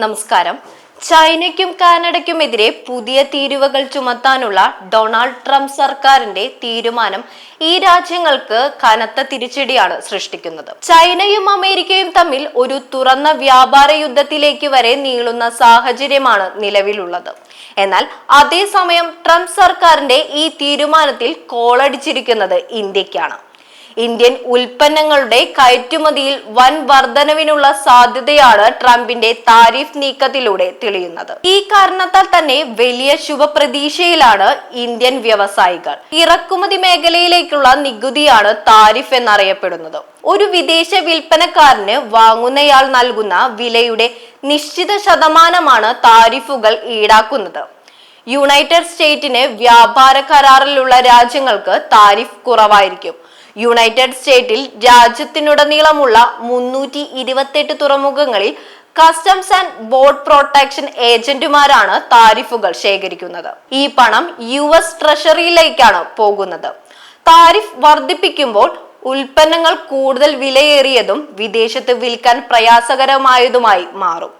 നമസ്കാരം. ചൈനയ്ക്കും കാനഡയ്ക്കുമെതിരെ പുതിയ തീരുവകൾ ചുമത്താനുള്ള Donald Trump സർക്കാരിന്റെ തീരുമാനം ഈ രാജ്യങ്ങൾക്ക് കനത്ത തിരിച്ചടിയാണ് സൃഷ്ടിക്കുന്നത്. ചൈനയും അമേരിക്കയും തമ്മിൽ ഒരു തുറന്ന വ്യാപാര യുദ്ധത്തിലേക്ക് വരെ നീളുന്ന സാഹചര്യമാണ് നിലവിലുള്ളത്. എന്നാൽ അതേസമയം ട്രംപ് സർക്കാരിന്റെ ഈ തീരുമാനത്തിൽ കോളടിച്ചിരിക്കുന്നത് ഇന്ത്യക്കാണ്. ഇന്ത്യൻ ഉൽപ്പന്നങ്ങളുടെ കയറ്റുമതിയിൽ വൻ വർധനവിനുള്ള സാധ്യതയാണ് ട്രംപിന്റെ താരിഫ് നീക്കത്തിലൂടെ തെളിയുന്നത്. ഈ കാരണത്താൽ തന്നെ വലിയ ശുഭപ്രതീക്ഷയിലാണ് ഇന്ത്യൻ വ്യവസായികൾ. ഇറക്കുമതി മേഖലയിലേക്കുള്ള നികുതിയാണ് താരിഫ് എന്നറിയപ്പെടുന്നത്. ഒരു വിദേശ വിൽപ്പനക്കാരന് വാങ്ങുന്നയാൾ നൽകുന്ന വിലയുടെ നിശ്ചിത ശതമാനമാണ് താരിഫുകൾ ഈടാക്കുന്നത്. യുണൈറ്റഡ് സ്റ്റേറ്റിന് വ്യാപാര കരാറിലുള്ള രാജ്യങ്ങൾക്ക് താരിഫ് കുറവായിരിക്കും. യുണൈറ്റഡ് സ്റ്റേറ്റിൽ രാജ്യത്തിനുടനീളമുള്ള മുന്നൂറ്റി ഇരുപത്തെട്ട് തുറമുഖങ്ങളിൽ കസ്റ്റംസ് ആൻഡ് ബോർഡ് പ്രൊട്ടക്ഷൻ ഏജന്റുമാരാണ് താരിഫുകൾ ശേഖരിക്കുന്നത്. ഈ പണം യു എസ് ട്രഷറിയിലേക്കാണ് പോകുന്നത്. താരിഫ് വർദ്ധിപ്പിക്കുമ്പോൾ ഉൽപ്പന്നങ്ങൾ കൂടുതൽ വിലയേറിയതും വിദേശത്ത് വിൽക്കാൻ പ്രയാസകരമായതുമായി മാറും.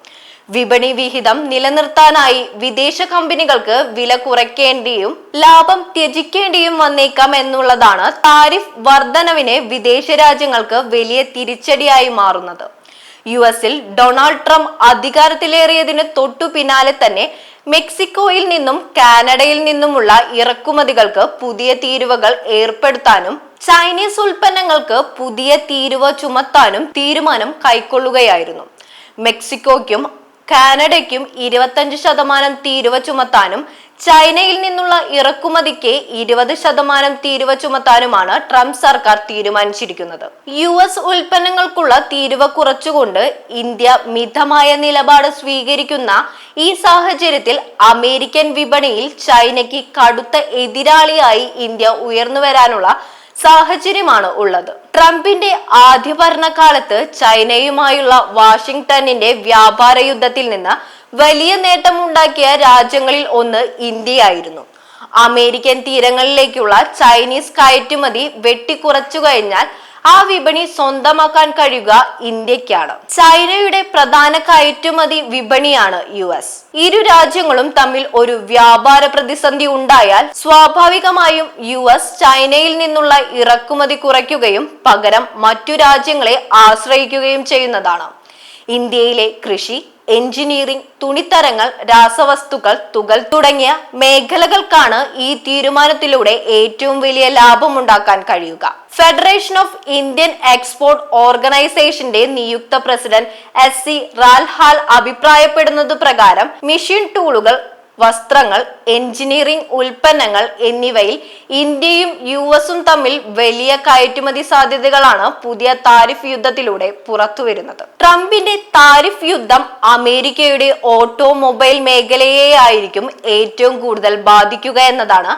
വിപണി വിഹിതം നിലനിർത്താനായി വിദേശ കമ്പനികൾക്ക് വില കുറയ്ക്കേണ്ടിയും ലാഭം ത്യജിക്കേണ്ടിയും വന്നേക്കാം എന്നുള്ളതാണ് താരിഫ് വർധനവിനെ വിദേശ രാജ്യങ്ങൾക്ക് വലിയ തിരിച്ചടിയായി മാറുന്നത്. യു എസിൽ ഡൊണാൾഡ് ട്രംപ് അധികാരത്തിലേറിയതിന് തൊട്ടു പിന്നാലെ തന്നെ മെക്സിക്കോയിൽ നിന്നും കാനഡയിൽ നിന്നുമുള്ള ഇറക്കുമതികൾക്ക് പുതിയ തീരുവകൾ ഏർപ്പെടുത്താനും ചൈനീസ് ഉൽപ്പന്നങ്ങൾക്ക് പുതിയ തീരുവ ചുമത്താനും തീരുമാനം കൈക്കൊള്ളുകയായിരുന്നു. മെക്സിക്കോയ്ക്കും കാനഡയ്ക്കും ഇരുപത്തഞ്ച് ശതമാനം തീരുവ ചുമത്താനും ചൈനയിൽ നിന്നുള്ള ഇറക്കുമതിക്ക് ഇരുപത് ശതമാനം തീരുവ ചുമത്താനുമാണ് ട്രംപ് സർക്കാർ തീരുമാനിച്ചിരിക്കുന്നത്. യു എസ് ഉൽപ്പന്നങ്ങൾക്കുള്ള തീരുവ കുറച്ചുകൊണ്ട് ഇന്ത്യ മിതമായ നിലപാട് സ്വീകരിക്കുന്ന ഈ സാഹചര്യത്തിൽ അമേരിക്കൻ വിപണിയിൽ ചൈനയ്ക്ക് കടുത്ത എതിരാളിയായി ഇന്ത്യ ഉയർന്നു വരാനുള്ള സാഹചര്യമാണ് ഉള്ളത്. ട്രംപിന്റെ ആദ്യ ഭരണകാലത്ത് ചൈനയുമായുള്ള വാഷിംഗ്ടണിന്റെ വ്യാപാര യുദ്ധത്തിൽ നിന്ന് വലിയ നേട്ടമുണ്ടാക്കിയ രാജ്യങ്ങളിൽ ഒന്ന് ഇന്ത്യയായിരുന്നു. അമേരിക്കൻ തീരങ്ങളിലേക്കുള്ള ചൈനീസ് കയറ്റുമതി വെട്ടിക്കുറച്ചു കഴിഞ്ഞാൽ ആ വിപണി സ്വന്തമാക്കാൻ കഴിയുക ഇന്ത്യക്കാണ്. ചൈനയുടെ പ്രധാന കയറ്റുമതി വിപണിയാണ് യു എസ്. ഇരു രാജ്യങ്ങളും തമ്മിൽ ഒരു വ്യാപാര പ്രതിസന്ധി ഉണ്ടായാൽ സ്വാഭാവികമായും യു എസ് ചൈനയിൽ നിന്നുള്ള ഇറക്കുമതി കുറയ്ക്കുകയും പകരം മറ്റു രാജ്യങ്ങളെ ആശ്രയിക്കുകയും ചെയ്യുന്നതാണ്. ഇന്ത്യയിലെ കൃഷി എഞ്ചിനീയറിംഗ് തുണിത്തരങ്ങൾ രാസവസ്തുക്കൾ തുകൽ തുടങ്ങിയ മേഖലകൾക്കാണ് ഈ തീരുമാനത്തിലൂടെ ഏറ്റവും വലിയ ലാഭമുണ്ടാക്കാൻ കഴിയുക. ഫെഡറേഷൻ ഓഫ് ഇന്ത്യൻ എക്സ്പോർട്ട് ഓർഗനൈസേഷന്റെ നിയുക്ത പ്രസിഡന്റ് എസ് സി റാൽഹാൽ അഭിപ്രായപ്പെടുന്നത് പ്രകാരം മെഷീൻ ടൂളുകൾ വസ്ത്രങ്ങൾ എഞ്ചിനീയറിംഗ് ഉൽപ്പന്നങ്ങൾ എന്നിവയിൽ ഇന്ത്യയും യു എസും തമ്മിൽ വലിയ കയറ്റുമതി സാധ്യതകളാണ് പുതിയ താരിഫ് യുദ്ധത്തിലൂടെ പുറത്തുവരുന്നത്. ട്രംപിന്റെ താരിഫ് യുദ്ധം അമേരിക്കയുടെ ഓട്ടോമൊബൈൽ മേഖലയെ ആയിരിക്കും ഏറ്റവും കൂടുതൽ ബാധിക്കുക എന്നതാണ്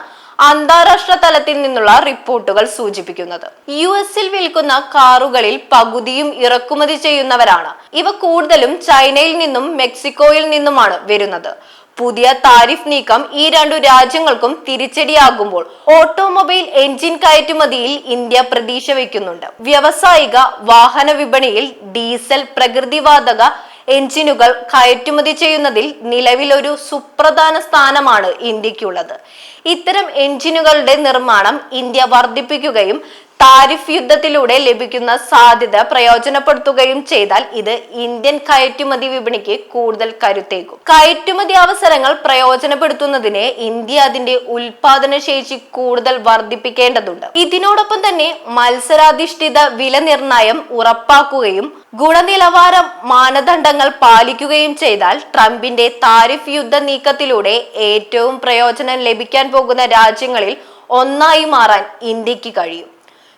അന്താരാഷ്ട്ര തലത്തിൽ നിന്നുള്ള റിപ്പോർട്ടുകൾ സൂചിപ്പിക്കുന്നത്. യു എസിൽ വിൽക്കുന്ന കാറുകളിൽ പകുതിയും ഇറക്കുമതി ചെയ്യുന്നവരാണ്. ഇവ കൂടുതലും ചൈനയിൽ നിന്നും മെക്സിക്കോയിൽ നിന്നുമാണ് വരുന്നത്. പുതിയ താരിഫ് നീക്കം ഈ രണ്ടു രാജ്യങ്ങൾക്കും തിരിച്ചടിയാകുമ്പോൾ ഓട്ടോമൊബൈൽ എഞ്ചിൻ കയറ്റുമതിയിൽ ഇന്ത്യ പ്രതീക്ഷ വയ്ക്കുന്നുണ്ട്. വ്യാവസായിക വാഹന വിപണിയിൽ ഡീസൽ പ്രകൃതിവാതക എഞ്ചിനുകൾ കയറ്റുമതി ചെയ്യുന്നതിൽ നിലവിൽ ഒരു സുപ്രധാന സ്ഥാനമാണ് ഇന്ത്യക്കുള്ളത്. ഇത്തരം എഞ്ചിനുകളുടെ നിർമ്മാണം ഇന്ത്യ വർദ്ധിപ്പിക്കുകയും താരിഫ് യുദ്ധത്തിലൂടെ ലഭിക്കുന്ന സാധ്യത പ്രയോജനപ്പെടുത്തുകയും ചെയ്താൽ ഇത് ഇന്ത്യൻ കയറ്റുമതി വിപണിക്ക് കൂടുതൽ കരുത്തേക്കും കയറ്റുമതി അവസരങ്ങൾ പ്രയോജനപ്പെടുത്തുന്നതിന് ഇന്ത്യ അതിന്റെ ഉൽപാദന ശേഷി കൂടുതൽ വർദ്ധിപ്പിക്കേണ്ടതുണ്ട്. ഇതിനോടൊപ്പം തന്നെ മത്സരാധിഷ്ഠിത വില നിർണയം ഉറപ്പാക്കുകയും ഗുണനിലവാര മാനദണ്ഡങ്ങൾ പാലിക്കുകയും ചെയ്താൽ ട്രംപിന്റെ താരിഫ് യുദ്ധ നീക്കത്തിലൂടെ ഏറ്റവും പ്രയോജനം ലഭിക്കാൻ പോകുന്ന രാജ്യങ്ങളിൽ ഒന്നായി മാറാൻ ഇന്ത്യയ്ക്ക് കഴിയും.